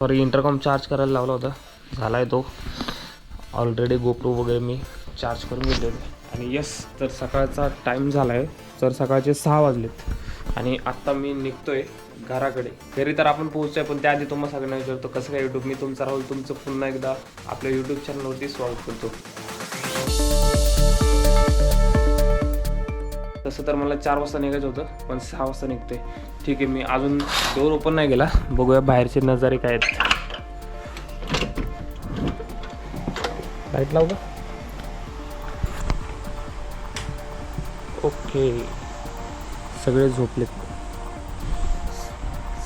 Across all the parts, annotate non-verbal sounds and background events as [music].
Sorry intercom charge करायला लावला होता. झाला आहे तो. ऑलरेडी गोप्रो वगैरे मी चार्ज करून घेतले होते आणि यस तर सकाळचा टाईम झाला आहे तर सकाळचे सहा वाजलेत. आणि आत्ता मी निघतो आहे घराकडे. घरी तर आपण पोहोचतोय पण त्याआधी तुम्हाला सगळ्यांना विचारतो कसं काय यूट्यूब मी तुमचा राहुल तुमचं पुन्हा एकदा आपल्या यूट्यूब चॅनलवरती स्वागत करतो. तसं तर मला चार वाजता निघायचं होतं पण सहा वाजता निघतोय. ठीक आहे मी अजून डोर ओपन नाही गेला बघूया बाहेरचे नजारे काय आहेत. लाइट लावू ओके सगळे झोपलेत.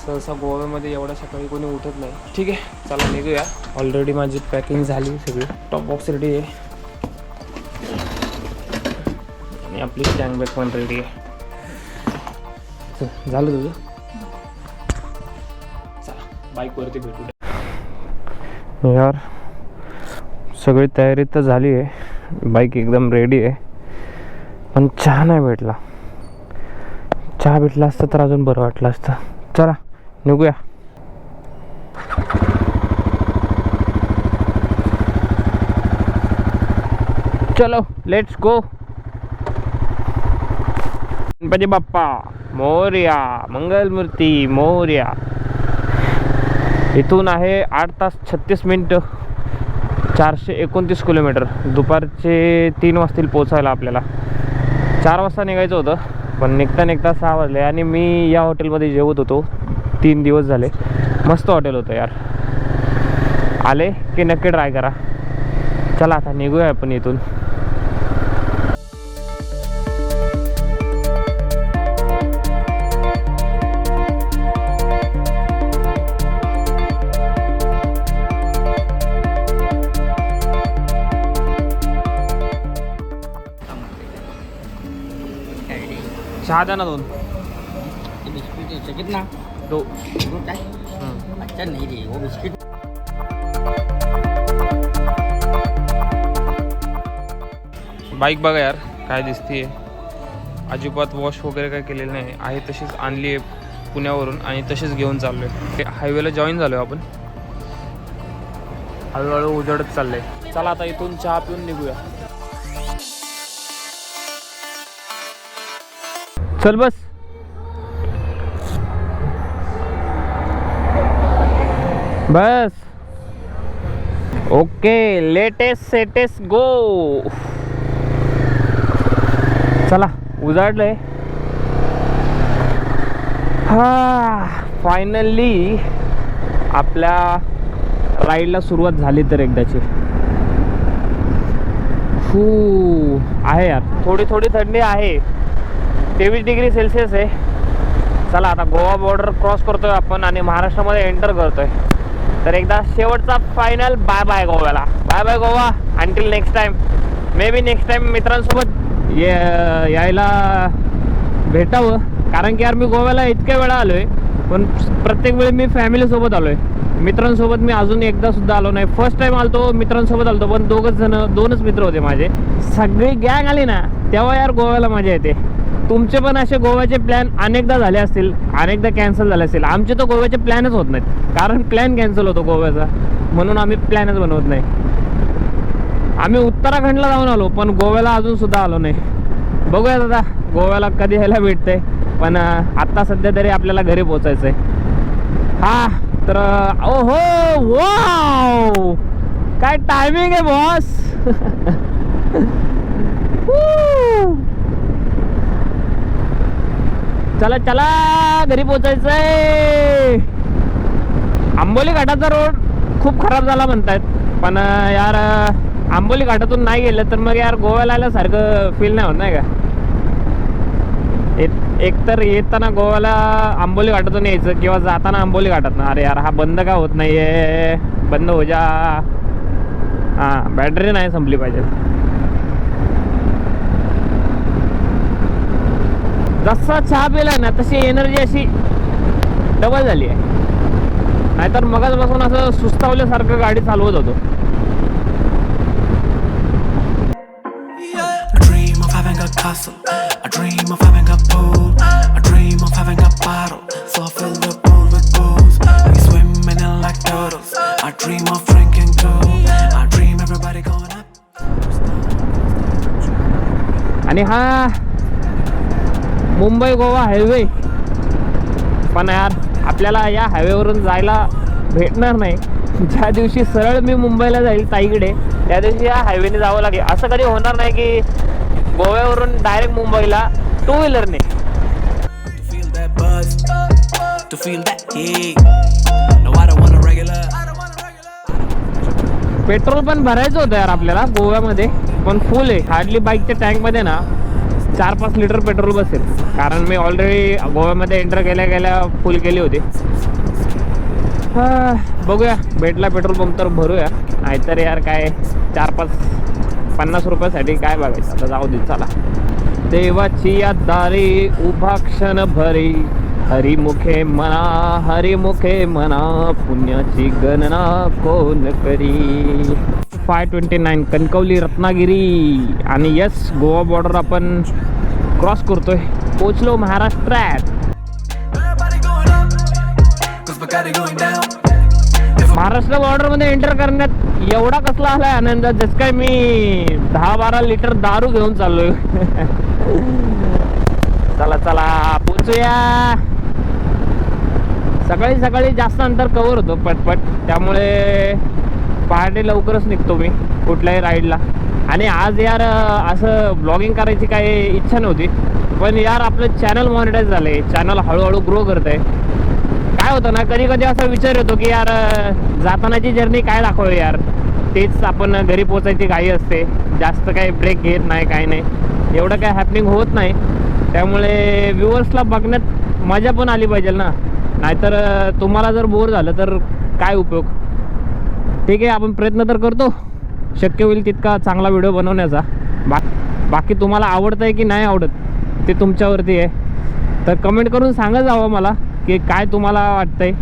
सहसा गोव्यामध्ये एवढ्या सकाळी कोणी उठत नाही. ठीक आहे चला निघूया. ऑलरेडी माझी पॅकिंग झाली सगळी. टॉप बॉक्स रेडी आहे. आपली स्टँड बॅग पण रेडी आहे झालं तुझं? चला बाईकवरती भेटू यार सगळी तयारी तर झाली आहे. बाईक एकदम रेडी आहे. पण चहा नाही भेटला. चहा भेटला असतं तर अजून बरं वाटलं असतं. चला निघूया. चलो लेट्स गो गणपती बाप्पा. मोर्या मंगलमूर्ती मोर्या. इथून आहे आठ तास छत्तीस मिनटं चारशे एकोणतीस किलोमीटर. दुपारचे तीन वाजतील पोचायला आपल्याला. चार वाजता निघायचं होतं पण निघता निघता सहा वाजले आणि मी या हॉटेलमध्ये जेवत होतो. तीन दिवस झाले. मस्त हॉटेल होतं यार. आले की नक्की ट्राय करा. चला आता निघूया आपण इथून. चहा द्या ना दोन. बिस्किट है कितना दो. दो चाहिए अच्छा रे बिस्किट बाईक बघा यार काय दिसतीये. अजिबात वॉश वगैरे काय केलेलं नाही. आहे तशीच आणली आहे पुण्यावरून आणि तशीच घेऊन चाललो आहे हायवेला जॉईन झालो आपण. हळूहळू उजडत चाललंय. चला आता इथून चहा पिऊन निघूया. चल बस. बस. ओके लेटेस्ट सेटेस्ट गो चला उजाडलंय. हा फायनली आपल्या राईडला सुरुवात झाली तर एकदाची. हू आहे यार. थोडी थोडी थंडी आहे. तेवीस डिग्री सेल्सिअस आहे. चला आता गोवा बॉर्डर क्रॉस करतोय आपण आणि महाराष्ट्रामध्ये एंटर करतोय. तर एकदा शेवटचा फायनल बाय बाय गोव्याला. Bye bye Goa. Until next time maybe next time मित्रांसोबत ये- यायला भेटावं. कारण की यार मी गोव्याला इतक्या वेळा आलोय पण प्रत्येक वेळी मी फॅमिलीसोबत आलोय. मित्रांसोबत मी अजून एकदा सुद्धा आलो नाही. फर्स्ट टाइम आलतो मित्रांसोबत आलतो पण दोघच जण दोनच मित्र होते माझे. सगळी गँग आली ना तेव्हा यार गोव्याला मजा येते. तुमचे पण असे गोव्याचे प्लॅन अनेकदा झाले असतील अनेकदा कॅन्सल झाले असतील. आमचे तर गोव्याचे प्लॅनच होत नाहीत. कारण प्लॅन कॅन्सल होतो गोव्याचा. म्हणून आम्ही प्लॅनच बनवत नाही. आम्ही उत्तराखंडला जाऊन आलो पण गोव्याला अजून सुद्धा आलो नाही. बघूया दादा गोव्याला कधी यायला भेटतंय. पण आत्ता सध्या तरी आपल्याला घरी पोचायचं आहे हा तर अं, ओहो काय टायमिंग आहे बॉस [laughs] चला चला घरी पोचायचंय. आंबोली घाटाचा रोड खूप खराब झाला म्हणतायत. पण यार आंबोली घाटातून नाही गेलं तर मग यार गोव्याला आल्यासारखं फील नाही होत नाही का? एक- एक तर येताना गोव्याला आंबोली घाटातून यायचं किंवा जाताना आंबोली घाटातून. अरे यार हा बंद का होत नाहीये? बंद हो जा. हां बॅटरी नाही संपली पाहिजे. जसा चहा पिला ना तशी एनर्जी अशी डबल झाली आहे. नाहीतर मगच बसून असं सुस्तावल्यासारखं गाडी चालवत होतो. आणि हा मुंबई गोवा हायवे. पण यार आपल्याला या हायवेवरून जायला भेटणार नाही. ज्या दिवशी सरळ मी मुंबईला जाईल ताईकडे त्या दिवशी या हायवेने जावं लागेल. असं कधी होणार नाही की गोव्यावरून डायरेक्ट मुंबईला टू व्हीलरने पेट्रोल पण भरायचं होतं यार आपल्याला गोव्यामध्ये. पण फुल आहे. हार्डली बाईकच्या टँकमध्ये ना. चार पाच लिटर पेट्रोल बसेल. कारण मी ऑलरेडी गोव्यामध्ये एंटर केल्या गेल्या फुल केली होती. बघूया. भेटला पेट्रोल पंप तर भरूया. नाहीतर यार काय चार पाच पन्नास रुपयासाठी काय बघायचं? आता जाऊ दे चला. देवाची या दारी उभा क्षण भरी. हरिमुखे मना हरिमुखे मना. पुण्याची गणना कोण करी? Five twenty nine Kankavli Ratnagiri आणि यस गोवा बॉर्डर आपण क्रॉस करतोय. पोचलो महाराष्ट्रात. महाराष्ट्र बॉर्डरमध्ये एंटर करण्यात एवढा कसला आलाय आनंद जस काय मी दहा बारा लिटर दारू घेऊन चाललोय. चला चला पोचूया. सकाळी सकाळी जास्त अंतर कव्हर होतो पटपट. त्यामुळे पहाटे लवकरच निघतो मी कुठल्याही राईडला आणि आज यार असं ब्लॉगिंग करायची काही इच्छा नव्हती पण यार आपलं चॅनल मॉनिटाईज झालं आहे चॅनल हळूहळू ग्रो करत आहे काय होतं ना कधी कधी असा विचार येतो की यार जातानाची जर्नी काय दाखवली यार? तेच आपण घरी पोचायची घाई असते. जास्त काही ब्रेक घेत नाही काय नाही. एवढं काय हॅपनिंग होत नाही. त्यामुळे व्ह्युअर्सला बघण्यात मजा पण आली पाहिजे ना. नाहीतर तुम्हाला जर बोर झालं तर काय उपयोग? ठीक आहे आपण प्रयत्न तर करतो. शक्य होईल तितका चांगला व्हिडिओ बनवण्याचा. बा बाकी तुम्हाला आवडतं आहे की नाही आवडत ते तुमच्यावरती आहे. तर कमेंट करून सांगत जावं मला की काय तुम्हाला वाटतंय.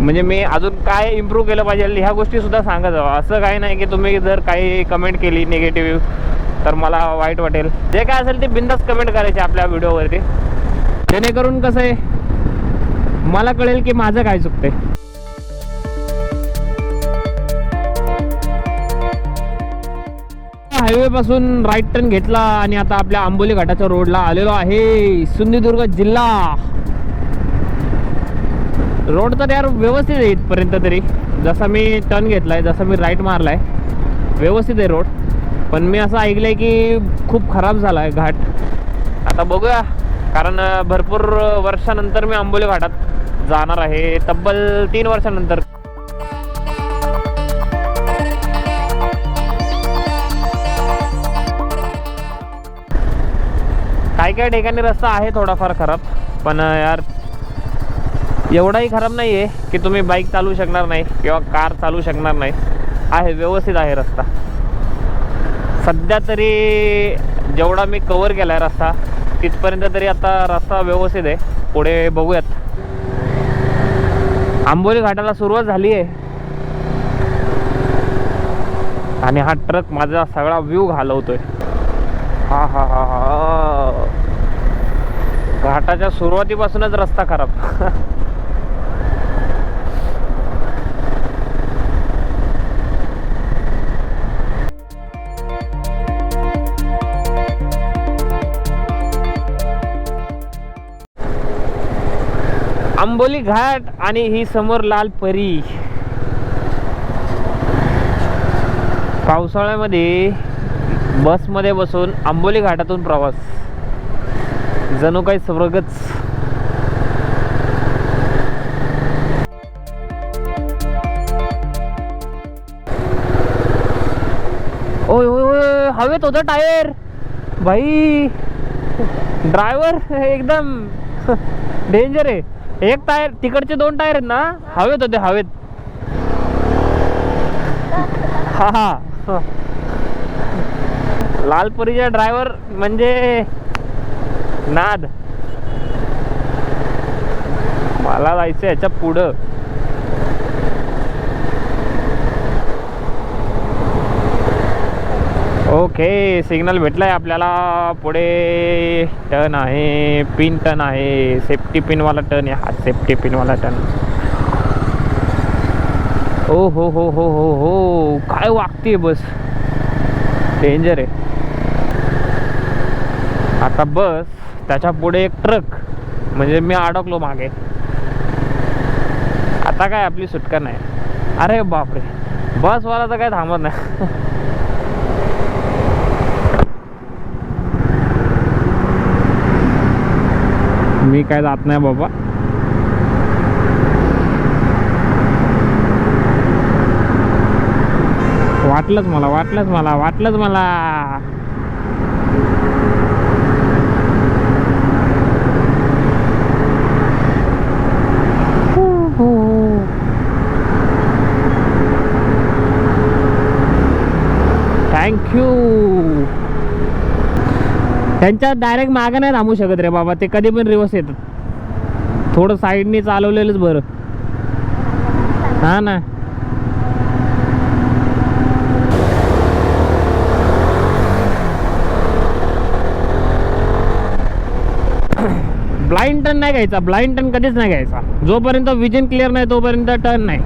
म्हणजे मी अजून काय इम्प्रूव्ह केलं पाहिजे ह्या गोष्टीसुद्धा सांगत जावं. असं काही नाही की तुम्ही जर काही कमेंट केली निगेटिव्ह तर मला वाईट वाटेल. जे काय असेल ते बिंदास कमेंट करायचे आपल्या व्हिडिओवरती जेणेकरून कसं आहे मला कळेल की माझं काय चुकतंय. हायवे पासून राईट टर्न घेतला आणि आता आपल्या आंबोली घाटाच्या रोडला आलेलो आहे सिंधुदुर्ग जिल्हा. रोड तर यार व्यवस्थित आहे इथपर्यंत तरी. जसा मी टर्न घेतलाय जसा मी राईट मारलाय व्यवस्थित आहे रोड पण मी असं ऐकलंय की खूप खराब झाला आहे घाट. आता बघूया कारण भरपूर वर्षानंतर मी आंबोली घाटात जाणार आहे. तब्बल तीन वर्षानंतर काही ठिकाणी रस्ता आहे थोडाफार खराब पण यार एवढाही खराब नाही आहे की तुम्ही बाईक चालवू शकणार नाही किंवा कार चालवू शकणार नाही. आहे व्यवस्थित आहे रस्ता. सध्या तरी जेवढा मी कवर केला आहे रस्ता तिथपर्यंत तरी आता रस्ता व्यवस्थित आहे. पुढे बघूयात. आंबोली घाटाला सुरुवात झाली आहे. आणि हा ट्रक माझा सगळा व्ह्यू घालवतोय. हा हा हा हा. घाटाच्या सुरुवातीपासूनच रस्ता खराब. आंबोली घाट आणि ही समोर लाल परी. पावसाळ्यामध्ये बसमध्ये बसून आंबोली घाटातून प्रवास. जणू काही स्वर्गच. ओय ओय ओय हवेत होतं टायर. भाई ड्रायव्हर एकदम. डेंजर आहे. एक टायर तिकडचे दोन टायर आहेत ना हवेत होते हवेत. हा हा. लालपुरीचा ड्रायव्हर म्हणजे नाद मला जायचं याच्या पुढं. ओके सिग्नल भेटलाय आपल्याला. पुढे टर्न आहे पिन टर्न आहे. सेफ्टी पिनवाला टर्न आहे. हा सेफ्टी पिनवाला टर्न. ओ हो हो हो हो हो. काय वागते बस. डेंजर आहे. आता बस. त्याच्या पुढे एक ट्रक. म्हणजे मी अडकलो मागे. आता काय आपली सुटका नाही. अरे बापरे. बसवाला तर काय थांबत नाही. [laughs] मी काय जात नाही बाबा. वाटलंच मला वाटलंच मला वाटलंच मला. थँक्यू त्यांच्या डायरेक्ट मागं नाही थांबू शकत रे बाबा ते कधी पण रिवर्स येतात. थोडं साईडने चालवलेलंच बरं. हा ना. ब्लाइंड टर्न नाही घ्यायचा ब्लाइंड टर्न कधीच नाही घ्यायचा. जोपर्यंत विजन क्लिअर नाही तोपर्यंत टर्न नाही.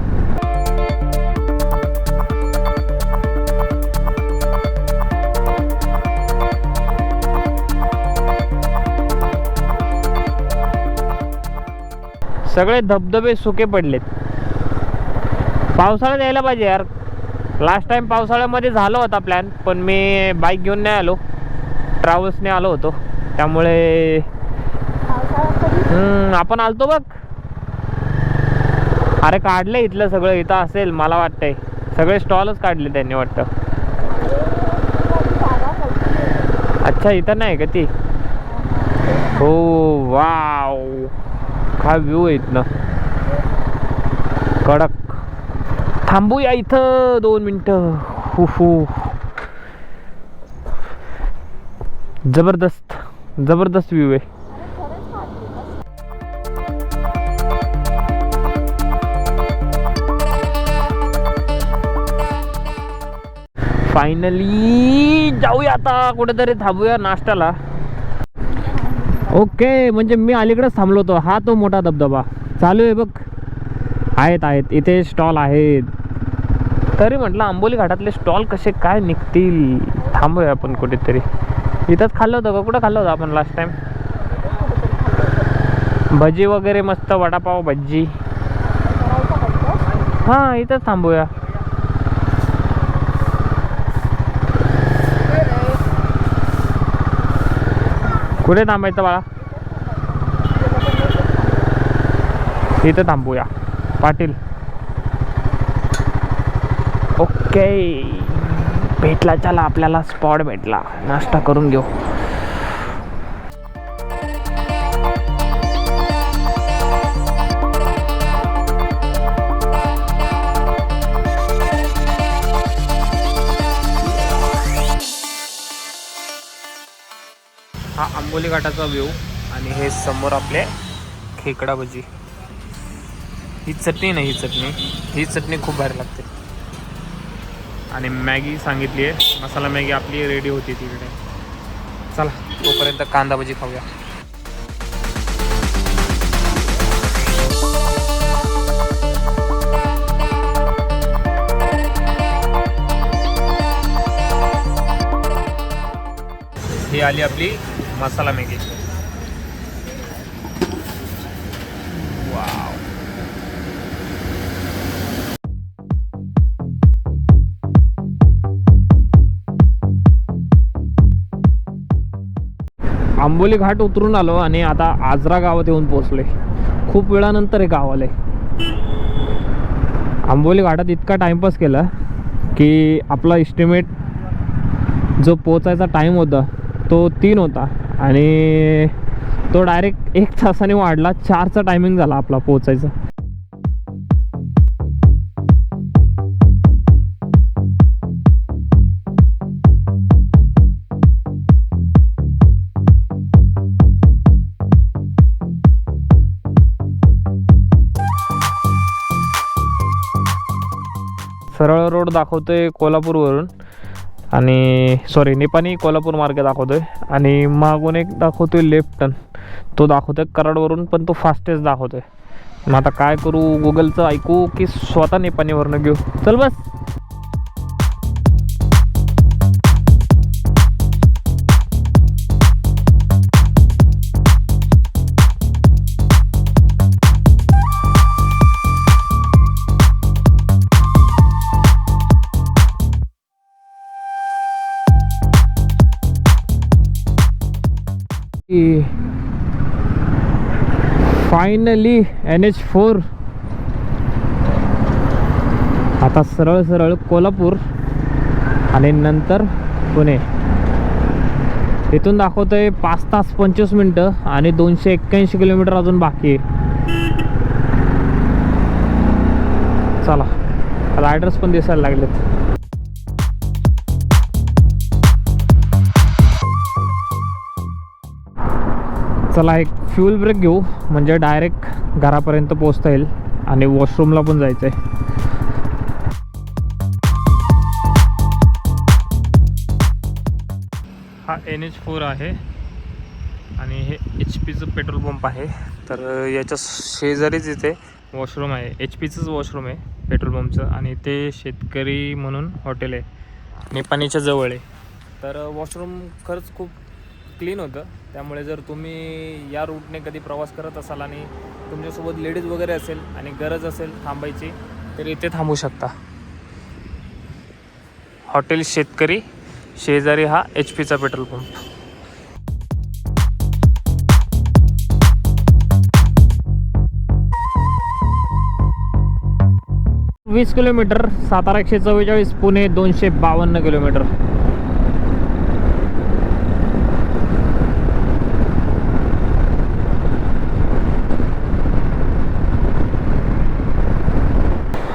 सगळे धबधबे सुके पडलेत. पावसाळ्यात यायला पाहिजे यार. लास्ट टाइम पावसाळ्यामध्ये झालं होता प्लॅन पण मी बाईक घेऊन नाही आलो. ट्रॅव्हल्सने आलो होतो. त्यामुळे हम्म, आपण आलतो बघ. अरे काढलं इथलं सगळं इथं असेल मला वाटतंय. सगळे स्टॉलच काढले त्यांनी वाटतं. अच्छा इथं नाही का ती? हो वाव. हा व्ह्यू आहे इथनं. कडक. थांबूया इथं दोन मिनटं. हु हु. जबरदस्त. जबरदस्त व्ह्यू आहे. फायनली जाऊया आता कुठेतरी थांबूया नाश्त्याला. ओके म्हणजे मी अलीकडेच थांबलो होतो. हा तो मोठा धबधबा. चालू आहे बघ. आहेत आहेत. इथे स्टॉल आहेत. तरी म्हटलं आंबोली घाटातले स्टॉल कसे काय निघतील? थांबूया आपण कुठेतरी. इथंच खाल्लं होतं का? कुठं खाल्लं होतं आपण लास्ट टाईम भजी वगैरे मस्त वडापाव भजी. हां इथंच थांबूया. कुठे थांबायचं बाळा. इथं थांबूया. पाटील. ओके. भेटला चला आपल्याला स्पॉट भेटला. नाश्ता करून घेऊ. आंबोली घाटाचा व्ह्यू आणि हे समोर आपले खेकडा भजी ही चटणी नाही ही चटणी. ही चटणी खूप भारी लागते. आणि मॅगी सांगितली आहे. मसाला मॅगी आपली रेडी होती तिकडे. चला तोपर्यंत कांदा भजी खाऊया. ही आली आपली मसाला मॅगी. वाव. आंबोली घाट उतरून आलो आणि आता आजरा गावात येऊन पोहोचले खूप वेळानंतर हे गाव आंबोली घाटात इतका टाइमपास केला की आपला इस्टिमेट जो पोचायचा टाईम होता तो तीन होता. आणि तो डायरेक्ट एक तासाने वाढला. चारचा टायमिंग झाला आपला पोचायचा सरळ रोड दाखवतोय कोल्हापूरवरून. आणि सॉरी निपाणी कोल्हापूर मार्ग दाखवतो आहे आणि मागून एक दाखवतोय लेफ्ट टर्न तो दाखवतो आहे कराडवरून पण तो फास्टेस्ट आहे मग आता काय करू गुगलचं ऐकू की स्वतः निपाणीवरनं घेऊ. चल बस. फायनली एन एच फोर आता सरळ सरळ कोल्हापूर आणि नंतर पुणे. इथून दाखवतोय पाच तास पंचवीस मिनटं आणि दोनशे एक्क्याऐंशी किलोमीटर अजून बाकी आहे. चला रायडर्स पण दिसायला लागलेत. चला एक फ्यूल ब्रेक घेऊ. म्हणजे डायरेक्ट घरापर्यंत पोचता येईल. आणि वॉशरूमला पण जायचं आहे हा एन एच फोर आहे. आणि हे एच पीचं पेट्रोल पंप आहे. तर याच्या शेजारीच इथे वॉशरूम आहे. एच पीचंच वॉशरूम आहे पेट्रोल पंपचं. आणि ते शेतकरी म्हणून हॉटेल आहे. निपाणीच्या जवळ आहे. तर वॉशरूम खरंच खूप क्लीन होतं. त्यामुळे जर तुम्ही या रूटने कधी प्रवास करत असाल आणि तुमच्यासोबत लेडीज वगैरे असेल आणि गरज असेल थांबायची तर इथे थांबू शकता. हॉटेल शेतकरी शेजारी हा एच पीचा पेट्रोल पंप वीस किलोमीटर सातारा एकशे चव्वेचाळीस पुणे दोनशे बावन्न किलोमीटर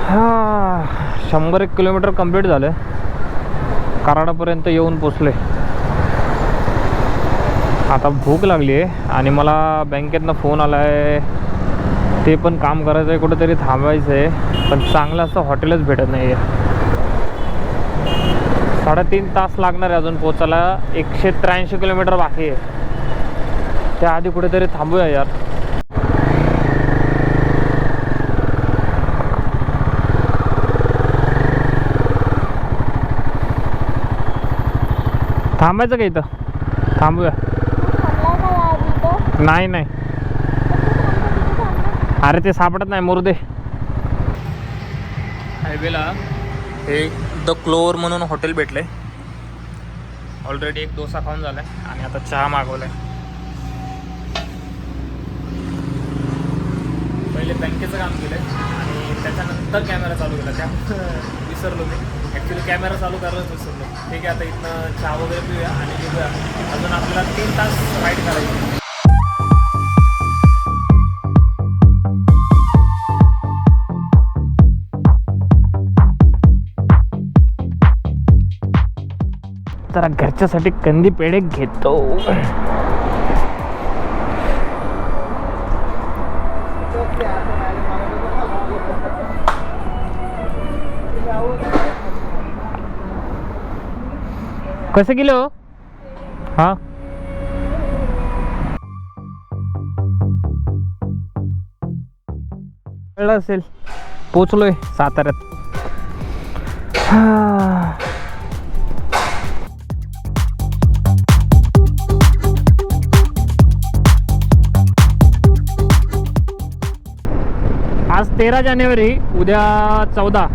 हा शंभर एक किलोमीटर कंप्लीट झालं. कराडापर्यंत येऊन पोचले. आता भूक लागली आहे आणि मला बँकेतनं फोन आला आहे ते पण काम करायचं आहे कुठेतरी थांबायचं आहे. पण चांगलं असं हॉटेलच भेटत नाही आहे साडेतीन तास लागणार आहे अजून पोचायला. एकशे त्र्याऐंशी किलोमीटर बाकी आहे. त्याआधी कुठेतरी थांबूया यार. थांबायचं का इथं? थांबूया. नाही नाही. अरे ते सापडत नाही मुर्दे. हायवेला हे द क्लोअर म्हणून हॉटेल भेटलंय. ऑलरेडी एक डोसा खाऊन झालाय आणि आता चहा मागवलाय. पहिले बँकेचं काम केलंय आणि त्याच्यानंतर कॅमेरा चालू केला. त्या [laughs] विसरलो मी. ॲक्च्युली कॅमेरा चालू करायलाच विसरलो. ठीक आहे आता इथनं चहा वगैरे पिऊया आणि निघूया. अजून आपल्याला तीन तास राईड करायची जरा घरच्यासाठी कंदी पेढे घेतो. कसं किलो हा? कळलं असेल. पोचलोय साताऱ्यात. हा. आज तेरा जानेवारी उद्या चौदा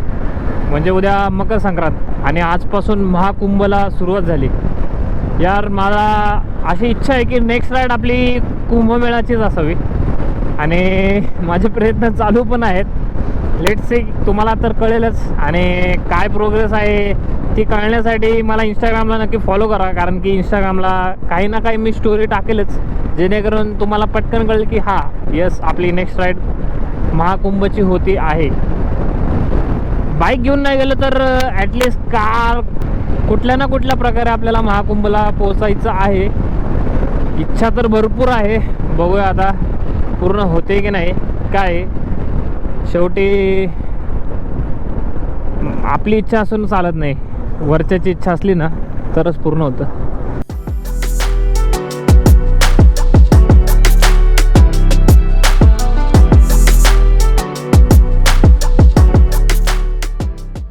म्हणजे उद्या मकर संक्रांत. आणि आजपासून महाकुंभला सुरुवात झाली. यार मला अशी इच्छा आहे की नेक्स्ट राईड आपली कुंभमेळाचीच असावी. आणि माझे प्रयत्न चालू पण आहेत. लेट सी तुम्हाला तर कळेलच. आणि काय प्रोग्रेस आहे ती कळण्यासाठी मला इंस्टाग्रामला नक्की फॉलो करा. कारण की इंस्टाग्रामला काही ना काही मी स्टोरी टाकेलच. जेणेकरून तुम्हाला पटकन कळेल की हा यस आपली नेक्स्ट राईड महाकुंभची होती आहे. बाईक घेऊन नाही गेलं तर ॲटलिस्ट कार कुठल्या ना कुठल्या प्रकारे आपल्याला महाकुंभला पोचायचं आहे. इच्छा तर भरपूर आहे. बघूया आता पूर्ण होते की नाही काय शेवटी आपली इच्छा असून चालत नाही. वरच्याची इच्छा असली ना तरच पूर्ण होतं.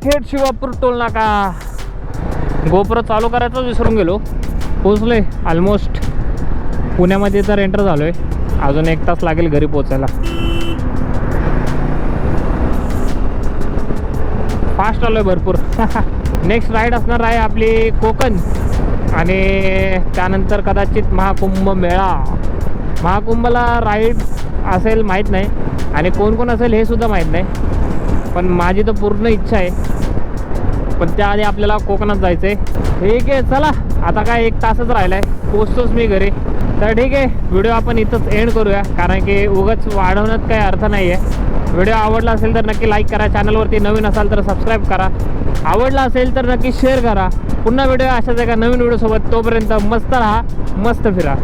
थेट शिवापूर टोल नाका. गोप्रो चालू करायचं विसरून गेलो. पोचलोय ऑलमोस्ट पुण्यामध्ये तर एंटर झालो आहे अजून एक तास लागेल घरी पोचायला फास्ट आलो आहे भरपूर. [laughs] नेक्स्ट राईड असणार आहे आपली कोकण. आणि त्यानंतर कदाचित महाकुंभ मेळा. महाकुंभला राईड असेल माहीत नाही. आणि कोण कोण असेल हे सुद्धा माहीत नाही. पण माझी तर पूर्ण इच्छा आहे. पण त्याआधी आपल्याला कोकणात जायचं आहे ठीक आहे चला. आता काय एक तासच राहिला आहे पोचतोच मी घरी. तर ठीक आहे व्हिडिओ आपण इथंच एंड करूया. कारण की उगाच वाढवण्यात काही अर्थ नाही आहे व्हिडिओ आवडला असेल तर नक्की लाईक करा. चॅनलवरती नवीन असाल तर सबस्क्राईब करा. आवडला असेल तर नक्की शेअर करा. पुन्हा व्हिडिओ अशाच एका नवीन व्हिडिओसोबत तोपर्यंत मस्त राहा मस्त फिरा.